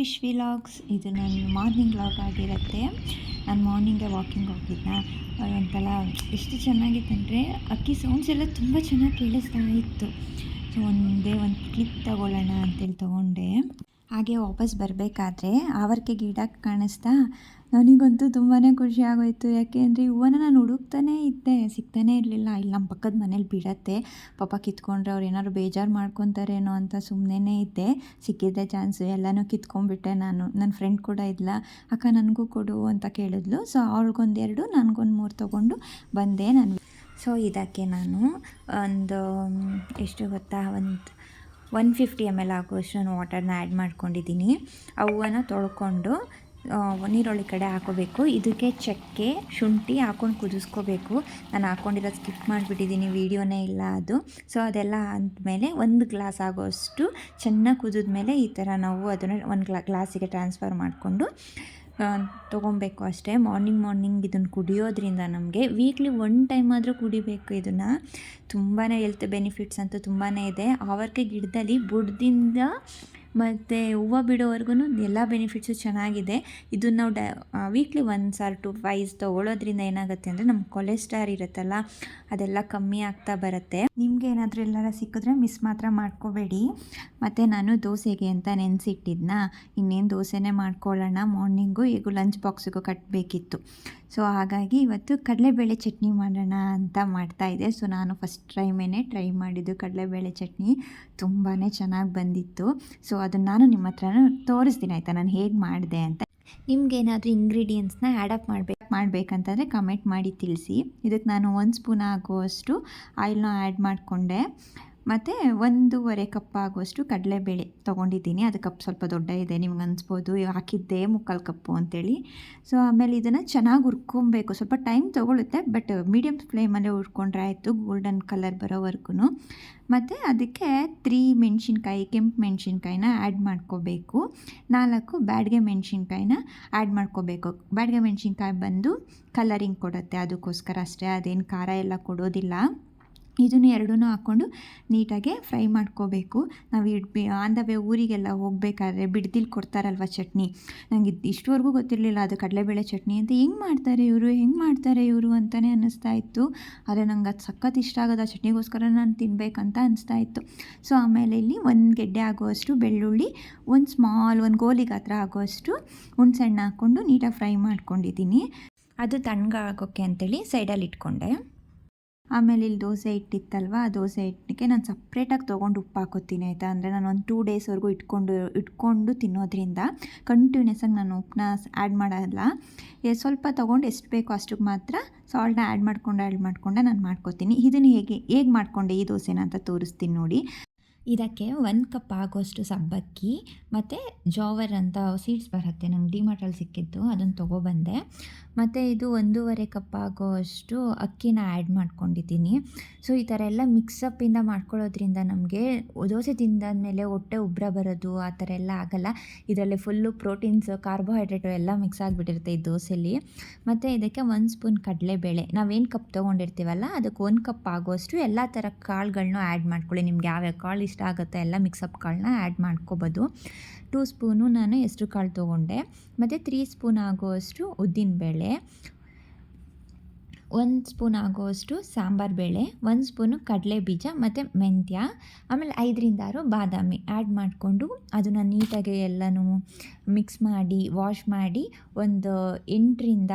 Wish vlogs, ಇದು ನನ್ನ morning vlog ಆಗಿರುತ್ತೆ. ನಾನು ಮಾರ್ನಿಂಗೇ ವಾಕಿಂಗ್ ಹೋಗಿದ್ದೆ. ಒಂಥರ ಎಷ್ಟು ಚೆನ್ನಾಗಿತ್ತಂದರೆ ಅಕ್ಕಿ ಸೌಂಡ್ಸ್ ಎಲ್ಲ ತುಂಬ ಚೆನ್ನಾಗಿ ಕೇಳಿಸ್ತಾ ಇತ್ತು. ಸೊ ಒಂದೇ ಒಂದು ಕ್ಲಿಪ್ ತಗೊಳ್ಳೋಣ ಅಂತೇಳಿ ತೊಗೊಂಡೆ. ಹಾಗೆ ವಾಪಸ್ ಬರಬೇಕಾದ್ರೆ ಆವರ್ಕೆ ಗಿಡ ಕಾಣಿಸ್ತಾ ನನಗಂತೂ ತುಂಬಾ ಖುಷಿ ಆಗೋಯ್ತು. ಯಾಕೆಂದರೆ ಹೂವನ್ನ ನಾನು ಹುಡುಕ್ತಾನೇ ಇದ್ದೆ, ಸಿಗ್ತಾನೇ ಇರಲಿಲ್ಲ. ಇಲ್ಲಿ ನಮ್ಮ ಪಕ್ಕದ ಮನೇಲಿ ಬಿಡತ್ತೆ. ಪಾಪ ಕಿತ್ಕೊಂಡ್ರೆ ಅವ್ರು ಏನಾದ್ರು ಬೇಜಾರು ಮಾಡ್ಕೊತಾರೇನೋ ಅಂತ ಸುಮ್ಮನೆ ಇದ್ದೆ. ಸಿಕ್ಕಿದ್ದೆ ಚಾನ್ಸು. ಎಲ್ಲನೂ ಕಿತ್ಕೊಂಡ್ಬಿಟ್ಟೆ ನಾನು. ನನ್ನ ಫ್ರೆಂಡ್ ಕೂಡ ಇದ್ಲ. ಅಕ್ಕ, ನನಗೂ ಕೊಡು ಅಂತ ಕೇಳಿದ್ಲು. ಸೊ ಅವ್ರಿಗೊಂದೆರಡು ನನಗೊಂದು ಮೂರು ತೊಗೊಂಡು ಬಂದೆ ನಾನು. ಸೊ ಇದಕ್ಕೆ ನಾನು ಒಂದು ಎಷ್ಟು ಗೊತ್ತಾ? ಒಂದು ಒನ್ ಫಿಫ್ಟಿ ಎಂ ಎಲ್ ಆಗುವಷ್ಟು ನಾನು ವಾಟರ್ನ ಆ್ಯಡ್ ಮಾಡ್ಕೊಂಡಿದ್ದೀನಿ. ಆ ಹೂವನ್ನ ತೊಳ್ಕೊಂಡು ನೀರೊಳಗೆ ಕಡೆ ಹಾಕೋಬೇಕು. ಇದಕ್ಕೆ ಚಕ್ಕೆ, ಶುಂಠಿ ಹಾಕೊಂಡು ಕುದಿಸ್ಕೋಬೇಕು. ನಾನು ಹಾಕ್ಕೊಂಡಿರೋದು ಸ್ಕಿಪ್ ಮಾಡಿಬಿಟ್ಟಿದ್ದೀನಿ, ವೀಡಿಯೋನೇ ಇಲ್ಲ ಅದು. ಸೊ ಅದೆಲ್ಲ ಆದಮೇಲೆ ಒಂದು ಗ್ಲಾಸ್ ಆಗೋಷ್ಟು ಚೆನ್ನಾಗಿ ಕುದಿದ್ಮೇಲೆ ಈ ಥರ ನಾವು ಅದನ್ನು ಒಂದು ಗ್ಲಾ ಗ್ಲಾಸಿಗೆ ಟ್ರಾನ್ಸ್ಫರ್ ಮಾಡಿಕೊಂಡು ತೊಗೊಬೇಕು ಅಷ್ಟೇ. ಮಾರ್ನಿಂಗ್ ಮಾರ್ನಿಂಗ್ ಇದನ್ನು ಕುಡಿಯೋದ್ರಿಂದ ನಮಗೆ ವೀಕ್ಲಿ ಒನ್ ಟೈಮ್ ಆದರೂ ಕುಡಿಬೇಕು ಇದನ್ನು. ತುಂಬಾ ಹೆಲ್ತ್ ಬೆನಿಫಿಟ್ಸ್ ಅಂತೂ ತುಂಬಾ ಇದೆ. ಆವರ್ಕೆ ಗಿಡದಲ್ಲಿ ಬುಡದಿಂದ ಮತ್ತು ಹೂವು ಬಿಡೋವರೆಗೂ ಎಲ್ಲ ಬೆನಿಫಿಟ್ಸು ಚೆನ್ನಾಗಿದೆ. ಇದನ್ನು ನಾವು the weekly once or twice ತೊಗೊಳೋದ್ರಿಂದ ಏನಾಗುತ್ತೆ ಅಂದರೆ ನಮ್ಮ ಕೊಲೆಸ್ಟ್ರಾಲ್ ಇರುತ್ತಲ್ಲ, ಅದೆಲ್ಲ ಕಮ್ಮಿ ಆಗ್ತಾ ಬರುತ್ತೆ. ನಿಮಗೆ ಏನಾದರೂ ಎಲ್ಲಾರ ಸಿಕ್ಕಿದ್ರೆ ಮಿಸ್ ಮಾತ್ರ ಮಾಡ್ಕೋಬೇಡಿ. ಮತ್ತು ನಾನು ದೋಸೆಗೆ ಅಂತ ನೆನೆಸಿಟ್ಟಿದ್ನ, ಇನ್ನೇನು ದೋಸೆನೇ ಮಾಡ್ಕೊಳ್ಳೋಣ ಮಾರ್ನಿಂಗು ಈಗ ಲಂಚ್ ಬಾಕ್ಸಿಗೂ ಕಟ್ಟಬೇಕಿತ್ತು ಸೊ ಹಾಗಾಗಿ ಇವತ್ತು ಕಡಲೆಬೇಳೆ ಚಟ್ನಿ ಮಾಡೋಣ ಅಂತ ಮಾಡ್ತಾಯಿದ್ದೆ ಸೊ ನಾನು ಫಸ್ಟ್ ಟೈಮೇನೆ ಟ್ರೈ ಮಾಡಿದ್ದು ಕಡಲೆಬೇಳೆ ಚಟ್ನಿ. ತುಂಬಾ ಚೆನ್ನಾಗಿ ಬಂದಿತ್ತು. ಸೊ ಅದನ್ನು ನಾನು ನಿಮ್ಮ ಹತ್ರನೂ ತೋರಿಸ್ತೀನಿ ಆಯಿತಾ? ನಾನು ಹೇಗೆ ಮಾಡಿದೆ ಅಂತ. ನಿಮ್ಗೇನಾದರೂ ಇಂಗ್ರೀಡಿಯೆಂಟ್ಸ್ನ ಆ್ಯಡಪ್ ಮಾಡಬೇಕು ಮಾಡಬೇಕಂತಂದರೆ ಕಮೆಂಟ್ ಮಾಡಿ ತಿಳಿಸಿ. ಇದಕ್ಕೆ ನಾನು ಒಂದು ಸ್ಪೂನ್ ಆಗುವಷ್ಟು ಆಯಿಲ್ನ ಆ್ಯಡ್ ಮಾಡಿಕೊಂಡೆ. ಮತ್ತು ಒಂದೂವರೆ ಕಪ್ ಆಗುವಷ್ಟು ಕಡಲೆಬೇಳೆ ತೊಗೊಂಡಿದ್ದೀನಿ. ಅದು ಕಪ್ ಸ್ವಲ್ಪ ದೊಡ್ಡ ಇದೆ, ನಿಮ್ಗೆ ಅನಿಸ್ಬೋದು. ಹಾಕಿದ್ದೆ ಮುಕ್ಕಾಲು ಕಪ್ಪು ಅಂತೇಳಿ. ಸೊ ಆಮೇಲೆ ಇದನ್ನು ಚೆನ್ನಾಗಿ ಹುರ್ಕೊಬೇಕು. ಸ್ವಲ್ಪ ಟೈಮ್ ತೊಗೊಳುತ್ತೆ, ಬಟ್ ಮೀಡಿಯಮ್ ಫ್ಲೇಮಲ್ಲೇ ಹುರ್ಕೊಂಡ್ರೆ ಆಯಿತು, ಗೋಲ್ಡನ್ ಕಲರ್ ಬರೋವರೆಗೂ ಮತ್ತು ಅದಕ್ಕೆ ತ್ರೀ ಮೆಣಸಿನ್ಕಾಯಿ, ಕೆಂಪು ಮೆಣಸಿನ್ಕಾಯಿನ ಆ್ಯಡ್ ಮಾಡ್ಕೋಬೇಕು. ನಾಲ್ಕು ಬ್ಯಾಡ್ಗೆ ಮೆಣಸಿನ್ಕಾಯಿನ ಆ್ಯಡ್ ಮಾಡ್ಕೋಬೇಕು. ಬ್ಯಾಡ್ಗೆ ಮೆಣಸಿನ್ಕಾಯಿ ಬಂದು ಕಲರಿಂಗ್ ಕೊಡುತ್ತೆ, ಅದಕ್ಕೋಸ್ಕರ ಅಷ್ಟೇ. ಅದೇನು ಖಾರ ಎಲ್ಲ ಕೊಡೋದಿಲ್ಲ. ಇದನ್ನು ಎರಡೂ ಹಾಕ್ಕೊಂಡು ನೀಟಾಗೆ ಫ್ರೈ ಮಾಡ್ಕೋಬೇಕು. ನಾವು ಇಡ್ಬಿ ಆನ್ ದ ವೇ ಊರಿಗೆಲ್ಲ ಹೋಗಬೇಕಾದ್ರೆ ಬಿಡ್ದಿಲ್ ಕೊಡ್ತಾರಲ್ವ ಚಟ್ನಿ? ನನಗೆ ಇಷ್ಟವರೆಗೂ ಗೊತ್ತಿರಲಿಲ್ಲ. ಅದು ಕಡಲೆಬೇಳೆ ಚಟ್ನಿ ಅಂತ ಹೆಂಗೆ ಮಾಡ್ತಾರೆ ಇವರು? ಹೆಂಗೆ ಮಾಡ್ತಾರೆ ಇವರು ಅಂತಲೇ ಅನ್ನಿಸ್ತಾ ಇತ್ತು. ಆದರೆ ನಂಗೆ ಅದು ಸಖತ್ ಇಷ್ಟ ಆಗೋದು ಆ ಚಟ್ನಿಗೋಸ್ಕರ ನಾನು ತಿನ್ನಬೇಕಂತ ಅನಿಸ್ತಾ ಇತ್ತು. ಸೊ, ಆಮೇಲೆ ಇಲ್ಲಿ ಒಂದು ಗೆಡ್ಡೆ ಆಗುವಷ್ಟು ಬೆಳ್ಳುಳ್ಳಿ, ಒಂದು ಸ್ಮಾಲ್, ಒಂದು ಗೋಲಿಗೆ ಹತ್ರ ಆಗುವಷ್ಟು ಹುಣ್ಸೆಹಣ್ಣು ಹಾಕ್ಕೊಂಡು ನೀಟಾಗಿ ಫ್ರೈ ಮಾಡ್ಕೊಂಡಿದ್ದೀನಿ. ಅದು ತಣ್ಣಗಾಗೋಕ್ಕೆ ಅಂತೇಳಿ ಸೈಡಲ್ಲಿ ಇಟ್ಕೊಂಡೆ. ಆಮೇಲೆ ಇಲ್ಲಿ ದೋಸೆ ಇಟ್ಟಿತ್ತಲ್ವ? ಆ ದೋಸೆ ಹಿಟ್ಟಿಗೆ ನಾನು ಸಪ್ರೇಟಾಗಿ ತೊಗೊಂಡು ಉಪ್ಪು ಹಾಕೋತೀನಿ, ಆಯಿತಾ? ಅಂದರೆ ನಾನು ಒಂದು ಟೂ ಡೇಸ್ವರೆಗೂ ಇಟ್ಕೊಂಡು ಇಟ್ಕೊಂಡು ತಿನ್ನೋದ್ರಿಂದ ಕಂಟಿನ್ಯೂಸಾಗಿ ನಾನು ಉಪ್ಪನ್ನ ಆ್ಯಡ್ ಮಾಡೋಲ್ಲ. ಸ್ವಲ್ಪ ತೊಗೊಂಡು ಎಷ್ಟು ಬೇಕೋ ಅಷ್ಟಕ್ಕೆ ಮಾತ್ರ ಸಾಲ್ಟ್ನ ಆ್ಯಡ್ ಮಾಡ್ಕೊಂಡು ಆ್ಯಡ್ ಮಾಡ್ಕೊಂಡೆ ನಾನು ಮಾಡ್ಕೋತೀನಿ. ಇದನ್ನು ಹೇಗೆ ಹೇಗೆ ಮಾಡ್ಕೊಂಡೆ ಈ ದೋಸೆನ ಅಂತ ತೋರಿಸ್ತೀನಿ ನೋಡಿ. ಇದಕ್ಕೆ ಒಂದು ಕಪ್ ಆಗೋಷ್ಟು ಸಬ್ಬಕ್ಕಿ ಮತ್ತು ಜೋವರ್ ಅಂತ ಸೀಡ್ಸ್ ಬರುತ್ತೆ. ನಂಗೆ ಡಿಮಾರ್ಟಲ್ಲಿ ಸಿಕ್ಕಿದ್ದು, ಅದನ್ನು ತೊಗೊಬಂದೆ. ಮತ್ತು ಇದು ಒಂದೂವರೆ ಕಪ್ ಆಗೋಷ್ಟು ಅಕ್ಕಿನ ಆ್ಯಡ್ ಮಾಡ್ಕೊಂಡಿದ್ದೀನಿ. ಸೊ ಈ ಥರ ಎಲ್ಲ ಮಿಕ್ಸಪ್ಪಿಂದ ಮಾಡ್ಕೊಳ್ಳೋದ್ರಿಂದ ನಮಗೆ ದೋಸೆ ತಿಂದಾದ್ಮೇಲೆ ಹೊಟ್ಟೆ ಉಬ್ಬರ ಬರೋದು, ಆ ಥರ ಎಲ್ಲ ಆಗಲ್ಲ. ಇದರಲ್ಲಿ ಫುಲ್ಲು ಪ್ರೋಟೀನ್ಸ್ ಕಾರ್ಬೋಹೈಡ್ರೇಟು ಎಲ್ಲ ಮಿಕ್ಸ್ ಆಗಿಬಿಟ್ಟಿರುತ್ತೆ ಈ ದೋಸೆಲಿ. ಮತ್ತು ಇದಕ್ಕೆ ಒಂದು ಸ್ಪೂನ್ ಕಡಲೆಬೇಳೆ. ನಾವೇನು ಕಪ್ ತೊಗೊಂಡಿರ್ತೀವಲ್ಲ, ಅದಕ್ಕೆ ಒಂದು ಕಪ್ ಆಗೋಷ್ಟು ಎಲ್ಲ ಥರ ಕಾಳುಗಳನ್ನೂ ಆ್ಯಡ್ ಮಾಡ್ಕೊಳ್ಳಿ. ನಿಮ್ಗೆ ಯಾವ್ಯಾವ ಕಾಳು ಇಷ್ಟ ಆಗುತ್ತೆ ಎಲ್ಲ ಮಿಕ್ಸಪ್ ಕಾಳನ್ನ ಆ್ಯಡ್ ಮಾಡ್ಕೋಬೋದು. ಟೂ ಸ್ಪೂನು ನಾನು ಹೆಸ್ರು ಕಾಳು ತೊಗೊಂಡೆ. ಮತ್ತು ತ್ರೀ ಸ್ಪೂನ್ ಆಗುವಷ್ಟು ಉದ್ದಿನಬೇಳೆ ಒಂದು ಸ್ಪೂನ್ ಆಗುವಷ್ಟು ಸಾಂಬಾರು ಬೇಳೆ, ಒಂದು ಸ್ಪೂನು ಕಡಲೆ ಬೀಜ ಮತ್ತು ಮೆಂತ್ಯ, ಆಮೇಲೆ ಐದರಿಂದ ಆರು ಬಾದಾಮಿ ಆ್ಯಡ್ ಮಾಡಿಕೊಂಡು ಅದನ್ನು ನೀಟಾಗಿ ಎಲ್ಲನೂ ಮಿಕ್ಸ್ ಮಾಡಿ, ವಾಶ್ ಮಾಡಿ ಒಂದು ಎಂಟರಿಂದ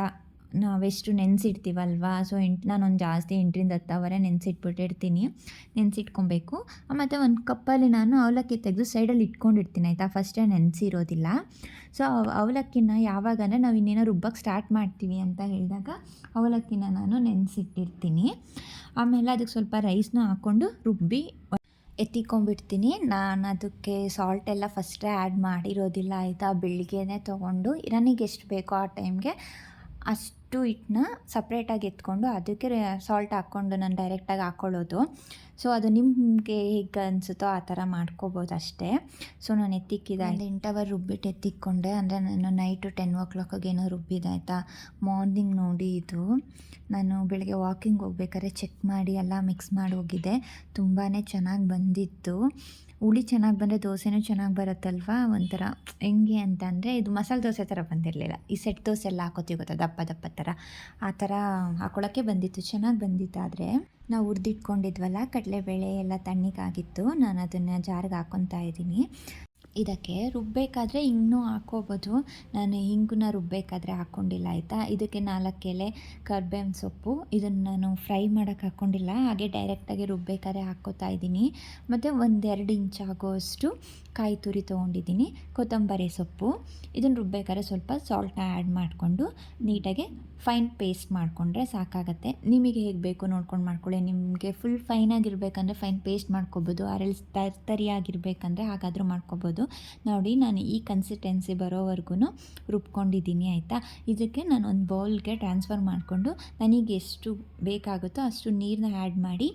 ನಾವೆಷ್ಟು ನೆನೆಸಿಡ್ತೀವಲ್ವಾ? ಸೊ, ಎಂಟು, ನಾನೊಂದು ಜಾಸ್ತಿ ಎಂಟರಿಂದ ಹತ್ತವರೆ ನೆನೆಸಿಟ್ಬಿಟ್ಟಿರ್ತೀನಿ ನೆನೆಸಿಟ್ಕೊಬೇಕು. ಮತ್ತು ಒಂದು ಕಪ್ಪಲ್ಲಿ ನಾನು ಅವಲಕ್ಕಿ ತೆಗೆದು ಸೈಡಲ್ಲಿ ಇಟ್ಕೊಂಡಿರ್ತೀನಿ, ಆಯಿತಾ? ಫಸ್ಟೇ ನೆನೆಸಿರೋದಿಲ್ಲ. ಸೊ ಅವಲಕ್ಕಿನ ಯಾವಾಗ ಅಂದರೆ ನಾವು ಇನ್ನೇನೋ ರುಬ್ಬಕ್ಕೆ ಸ್ಟಾರ್ಟ್ ಮಾಡ್ತೀವಿ ಅಂತ ಹೇಳಿದಾಗ ಅವಲಕ್ಕಿನ ನಾನು ನೆನೆಸಿಟ್ಟಿರ್ತೀನಿ. ಆಮೇಲೆ ಅದಕ್ಕೆ ಸ್ವಲ್ಪ ರೈಸ್ನ ಹಾಕ್ಕೊಂಡು ರುಬ್ಬಿ ಎತ್ತಿಕೊಂಡ್ಬಿಡ್ತೀನಿ. ನಾನು ಅದಕ್ಕೆ ಸಾಲ್ಟ್ ಎಲ್ಲ ಫಸ್ಟೇ ಆ್ಯಡ್ ಮಾಡಿರೋದಿಲ್ಲ, ಆಯಿತಾ? ಬೆಳಿಗ್ಗೆನೇ ತೊಗೊಂಡು ನನಗೆ ಎಷ್ಟು ಬೇಕೋ ಆ ಟೈಮ್ಗೆ ಅಷ್ಟು ಹಿಟ್ಟನ್ನ ಸಪ್ರೇಟಾಗಿ ಎತ್ಕೊಂಡು ಅದಕ್ಕೆ ಸಾಲ್ಟ್ ಹಾಕ್ಕೊಂಡು ನಾನು ಡೈರೆಕ್ಟಾಗಿ ಹಾಕ್ಕೊಳ್ಳೋದು ಸೊ ಅದು ನಿಮಗೆ ಹೇಗೆ ಅನಿಸುತ್ತೋ ಆ ಥರ ಮಾಡ್ಕೋಬೋದು ಅಷ್ಟೇ. ಸೊ ನಾನು ಎತ್ತಿಕ್ಕಿದೆ ಒಂದು ಎಂಟು ಅವರ್ ರುಬ್ಬಿಟ್ಟು ಎತ್ತಿಕ್ಕೊಂಡೆ. ಅಂದರೆ ನಾನು ನೈಟು ಟೆನ್ ಓ ಕ್ಲಾಕಿಗೆ ಏನೋ ರುಬ್ಬಿದೆ ಆಯಿತಾ? ಮಾರ್ನಿಂಗ್ ನೋಡಿ ಇದು. ನಾನು ಬೆಳಗ್ಗೆ ವಾಕಿಂಗ್ ಹೋಗ್ಬೇಕಾದ್ರೆ ಚೆಕ್ ಮಾಡಿ ಎಲ್ಲ ಮಿಕ್ಸ್ ಮಾಡಿ ಹೋಗಿದ್ದೆ. ತುಂಬಾ ಚೆನ್ನಾಗಿ ಬಂದಿತ್ತು. ಹುಳಿ ಚೆನ್ನಾಗಿ ಬಂದರೆ ದೋಸೆನೂ ಚೆನ್ನಾಗಿ ಬರುತ್ತಲ್ವಾ? ಒಂಥರ, ಹೆಂಗೆ ಅಂತಂದರೆ ಇದು ಮಸಾಲೆ ದೋಸೆ ಥರ ಬಂದಿರಲಿಲ್ಲ. ಈ ಸೆಟ್ ದೋಸೆ ಎಲ್ಲ ಹಾಕೋತೀವಿ ಗೊತ್ತಾ? ದಪ್ಪ ದಪ್ಪ ಥರ ಆ ಥರ ಹಾಕೊಳ್ಳೋಕ್ಕೆ ಬಂದಿತ್ತು, ಚೆನ್ನಾಗಿ ಬಂದಿತ್ತು ಆದರೆ ನಾವು ಹುರಿದಿಟ್ಕೊಂಡಿದ್ವಲ್ಲ, ಕಡಲೆಬೇಳೆ ಎಲ್ಲ ತಣ್ಣಗಾಗಿತ್ತು. ನಾನು ಅದನ್ನು ಜಾರಿಗೆ ಹಾಕ್ಕೊತಾ ಇದ್ದೀನಿ. ಇದಕ್ಕೆ ರುಬ್ಬಬೇಕಾದ್ರೆ ಹಿಂಗೂ ಹಾಕ್ಕೋಬೋದು. ನಾನು ಹಿಂಗನ್ನ ರುಬ್ಬಬೇಕಾದ್ರೆ ಹಾಕ್ಕೊಂಡಿಲ್ಲ, ಆಯಿತಾ? ಇದಕ್ಕೆ ನಾಲ್ಕು ಎಲೆ ಕರ್ಬೇವಿನ ಸೊಪ್ಪು. ಇದನ್ನು ನಾನು ಫ್ರೈ ಮಾಡೋಕ್ಕೆ ಹಾಕ್ಕೊಂಡಿಲ್ಲ, ಹಾಗೆ ಡೈರೆಕ್ಟಾಗಿ ರುಬ್ಬಬೇಕಾದ್ರೆ ಹಾಕ್ಕೋತಾ ಇದ್ದೀನಿ. ಮತ್ತು ಒಂದೆರಡು ಇಂಚ್ ಆಗೋಷ್ಟು ಕಾಯಿ ತುರಿ ತೊಗೊಂಡಿದ್ದೀನಿ, ಕೊತ್ತಂಬರಿ ಸೊಪ್ಪು. ಇದನ್ನು ರುಬ್ಬೇಕಾದ್ರೆ ಸ್ವಲ್ಪ ಸಾಲ್ಟ್ನ ಆ್ಯಡ್ ಮಾಡಿಕೊಂಡು ನೀಟಾಗಿ ಫೈನ್ ಪೇಸ್ಟ್ ಮಾಡಿಕೊಂಡ್ರೆ ಸಾಕಾಗತ್ತೆ. ನಿಮಗೆ ಹೇಗೆ ಬೇಕು ನೋಡ್ಕೊಂಡು ಮಾಡ್ಕೊಳ್ಳಿ. ನಿಮಗೆ ಫುಲ್ ಫೈನಾಗಿರ್ಬೇಕಂದ್ರೆ ಫೈನ್ ಪೇಸ್ಟ್ ಮಾಡ್ಕೊಬೋದು ಆರೆಲ್ಸ್ ತರ್ ತರಿಯಾಗಿರ್ಬೇಕಂದ್ರೆ ಹಾಗಾದರೂ ಮಾಡ್ಕೊಬೋದು. ನೋಡಿ, ನಾನು ಈ ಕನ್ಸಿಸ್ಟೆನ್ಸಿ ಬರೋವರೆಗೂ ರುಬ್ಕೊಂಡಿದ್ದೀನಿ, ಆಯಿತಾ? ಇದಕ್ಕೆ ನಾನು ಒಂದು ಬೌಲ್ಗೆ ಟ್ರಾನ್ಸ್ಫರ್ ಮಾಡಿಕೊಂಡು ನನಗೆ ಎಷ್ಟು ಬೇಕಾಗುತ್ತೋ ಅಷ್ಟು ನೀರನ್ನ ಆ್ಯಡ್ ಮಾಡಿ,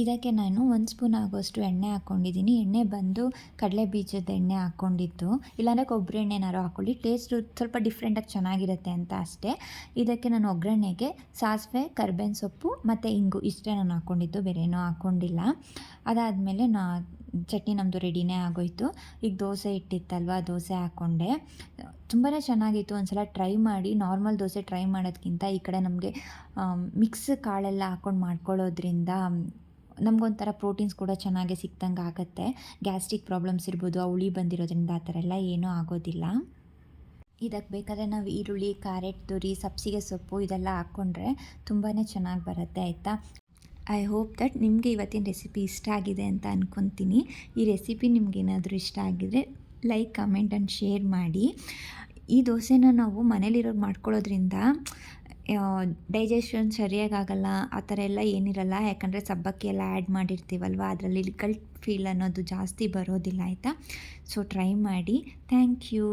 ಇದಕ್ಕೆ ನಾನು ಒಂದು ಸ್ಪೂನ್ ಆಗೋಷ್ಟು ಎಣ್ಣೆ ಹಾಕ್ಕೊಂಡಿದ್ದೀನಿ ಎಣ್ಣೆ ಬಂದು ಕಡಲೆ ಬೀಜದ ಎಣ್ಣೆ ಹಾಕ್ಕೊಂಡಿದ್ದು ಇಲ್ಲಾಂದರೆ ಕೊಬ್ಬರಿ ಎಣ್ಣೆ ಏನಾದ್ರು ಹಾಕ್ಕೊಳ್ಳಿ. ಟೇಸ್ಟು ಸ್ವಲ್ಪ ಡಿಫ್ರೆಂಟಾಗಿ ಚೆನ್ನಾಗಿರುತ್ತೆ ಅಂತ ಅಷ್ಟೇ. ಇದಕ್ಕೆ ನಾನು ಒಗ್ಗರಣೆಗೆ ಸಾಸಿವೆ, ಕರ್ಬೇವಿನ ಸೊಪ್ಪು ಮತ್ತು ಇಂಗು ಇಷ್ಟೇ ನಾನು ಹಾಕ್ಕೊಂಡಿದ್ದು ಬೇರೆ ಏನೂ ಹಾಕ್ಕೊಂಡಿಲ್ಲ ಅದಾದಮೇಲೆ ನಾ ಚಟ್ನಿ ನಮ್ಮದು ರೆಡಿನೇ ಆಗೋಯಿತು. ಈಗ ದೋಸೆ ಇಟ್ಟಿತ್ತಲ್ವ, ದೋಸೆ ಹಾಕ್ಕೊಂಡೆ ತುಂಬಾ ಚೆನ್ನಾಗಿತ್ತು ಒಂದು ಸಲ ಟ್ರೈ ಮಾಡಿ, ನಾರ್ಮಲ್ ದೋಸೆ ಟ್ರೈ ಮಾಡೋದಕ್ಕಿಂತ ಈ ಕಡೆ ನಮಗೆ ಮಿಕ್ಸ್ ಕಾಳೆಲ್ಲ ಹಾಕ್ಕೊಂಡು ಮಾಡ್ಕೊಳ್ಳೋದ್ರಿಂದ ನಮಗೊಂಥರ ಪ್ರೋಟೀನ್ಸ್ ಕೂಡ ಚೆನ್ನಾಗಿ ಸಿಕ್ತಂಗೆ ಆಗುತ್ತೆ. ಗ್ಯಾಸ್ಟ್ರಿಕ್ ಪ್ರಾಬ್ಲಮ್ಸ್ ಇರ್ಬೋದು, ಆ ಹುಳಿ ಬಂದಿರೋದ್ರಿಂದ ಆ ಥರ ಎಲ್ಲ ಏನೂ ಆಗೋದಿಲ್ಲ. ಇದಕ್ಕೆ ಬೇಕಾದರೆ ನಾವು ಈರುಳ್ಳಿ, ಕ್ಯಾರೆಟ್, ತುರಿ, ಸಬ್ಸಿಗೆ ಸೊಪ್ಪು ಇದೆಲ್ಲ ಹಾಕ್ಕೊಂಡ್ರೆ ತುಂಬಾ ಚೆನ್ನಾಗಿ ಬರುತ್ತೆ, ಆಯಿತಾ? ಐ ಹೋಪ್ ದಟ್ ನಿಮಗೆ ಇವತ್ತಿನ ರೆಸಿಪಿ ಇಷ್ಟ ಆಗಿದೆ ಅಂತ ಅಂದ್ಕೊತೀನಿ ಈ ರೆಸಿಪಿ ನಿಮಗೇನಾದರೂ ಇಷ್ಟ ಆಗಿದರೆ ಲೈಕ್ ಕಮೆಂಟ್ ಆ್ಯಂಡ್ ಶೇರ್ ಮಾಡಿ. ಈ ದೋಸೆನ ನಾವು ಮನೇಲಿರೋರು ಮಾಡ್ಕೊಳ್ಳೋದ್ರಿಂದ ಡೈಜೆಷನ್ ಸರಿಯಾಗಿ ಆಗಲ್ಲ, ಆ ಥರ ಎಲ್ಲ ಏನಿರಲ್ಲ. ಯಾಕಂದರೆ ಸಬ್ಬಕ್ಕಿ ಎಲ್ಲ ಆ್ಯಡ್ ಮಾಡಿರ್ತೀವಲ್ವ? ಅದರಲ್ಲಿ ಗಲ್ಟ್ ಫೀಲ್ ಅನ್ನೋದು ಜಾಸ್ತಿ ಬರೋದಿಲ್ಲ, ಆಯಿತಾ? ಸೊ ಟ್ರೈ ಮಾಡಿ. Thank you